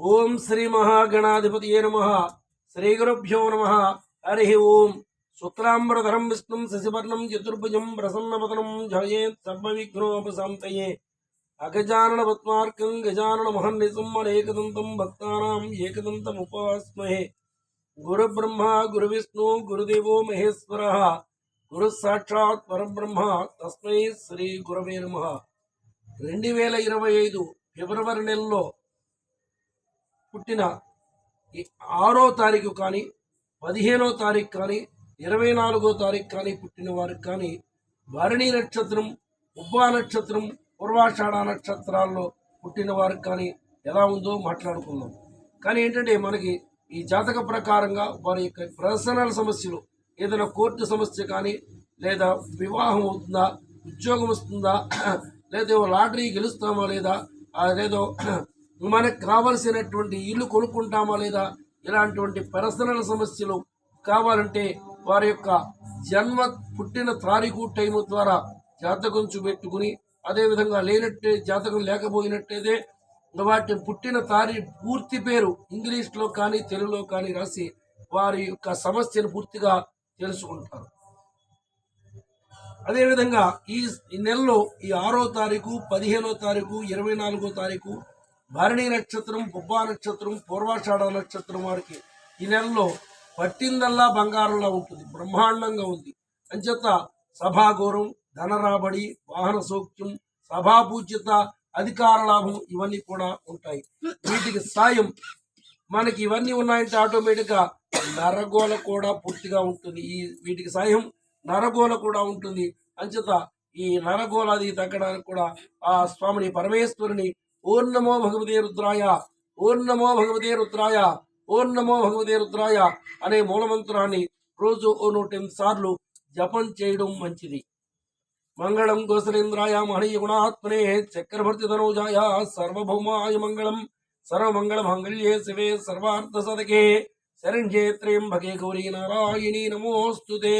ఓం శ్రీ మహాగణాధిపతి నమ. శ్రీ గురుభ్యో నమ. హరి ఓం. శుక్లాంబరధరం విష్ణుం శశివర్ణం చతుర్భుజం ప్రసన్నవదనం జయేత్ సర్వవిఘ్నోపశాంతయే. అగజానన పద్మార్కం గజానన మహన్నిసం అనేకదంతం భక్తానాం ఏకదంతం ఉపాస్మహే గురుబ్రహ్మ గురువిష్ణు గురుదేవో మహేశ్వర. గురు సాక్షాత్ పరబ్రహ్మ తస్మై శ్రీ గురవే నమ. రెండు వేల ఇరవై ఐదు ఫిబ్రవరి నెలలో పుట్టిన ఈ ఆరో తారీఖు కానీ పదిహేనో తారీఖు కానీ ఇరవై నాలుగో తారీఖు కానీ పుట్టిన వారికి కానీ భరణి నక్షత్రం ఉబ్బా నక్షత్రం పూర్వాషాఢ నక్షత్రాల్లో పుట్టిన వారికి కానీ ఎలా ఉందో మాట్లాడుకుందాం. కానీ ఏంటంటే మనకి ఈ జాతక ప్రకారంగా వారి యొక్క ప్రదర్శనల సమస్యలు ఏదైనా కోర్టు సమస్య కానీ లేదా వివాహం అవుతుందా ఉద్యోగం వస్తుందా లేదా లాటరీ గెలుస్తామా లేదా లేదో మనకు కావలసినటువంటి ఇల్లు కొనుక్కుంటామా లేదా? ఇలాంటివంటి పర్సనల్ సమస్యలు కావాలంటే వారి యొక్క జన్మ పుట్టిన తారీఖు టైము ద్వారా జాతకం చూపెట్టుకుని అదేవిధంగా లేనట్టే జాతకం లేకపోయినట్టయితే వాటి పుట్టిన తారీ పూర్తి పేరు ఇంగ్లీష్లో కానీ తెలుగులో కానీ రాసి వారి యొక్క సమస్యను పూర్తిగా తెలుసుకుంటారు. అదేవిధంగా ఈ ఈ నెలలో ఈ ఆరో తారీఖు పదిహేనో తారీఖు ఇరవై నాలుగో తారీఖు భరణి నక్షత్రం బొబ్బా నక్షత్రం పూర్వాషాఢ నక్షత్రం వారికి ఈ నెలలో పట్టిందల్లా బంగారంలా ఉంటుంది బ్రహ్మాండంగా ఉంది. అంచేత సభాగౌరవం ధన రాబడి వాహన సౌఖ్యం సభాపూజ్యత అధికార లాభం ఇవన్నీ కూడా ఉంటాయి. వీటికి సాయం మనకి ఇవన్నీ ఉన్నాయంటే ఆటోమేటిక్గా నరగోల కూడా పూర్తిగా ఉంటుంది. ఈ వీటికి సాయం నరగోల కూడా ఉంటుంది. అంచేత ఈ నరగోలాది తగ్గడానికి కూడా ఆ స్వామిని పరమేశ్వరుని ఓం నమో భగవతే రుద్రాయ ఓం నమో భగవతే రుద్రాయ ఓం నమో భగవతే రుద్రాయ అనే మూలమంత్రాన్ని రోజు ఓ నూట ఎనిమిది సార్లు జపం చేయడం మంచిది. మంగళం గోసలేంద్రాయ మహనీయ గుణాత్మనే చక్రవర్తి ధనోజాయ సర్వభౌమాయ మంగళం సర్వమంగళ మంగళ్యే శివే సర్వార్థ సదకే శరణ్యే త్రయంబకే గౌరీ నారాయణీ నమోస్తుతే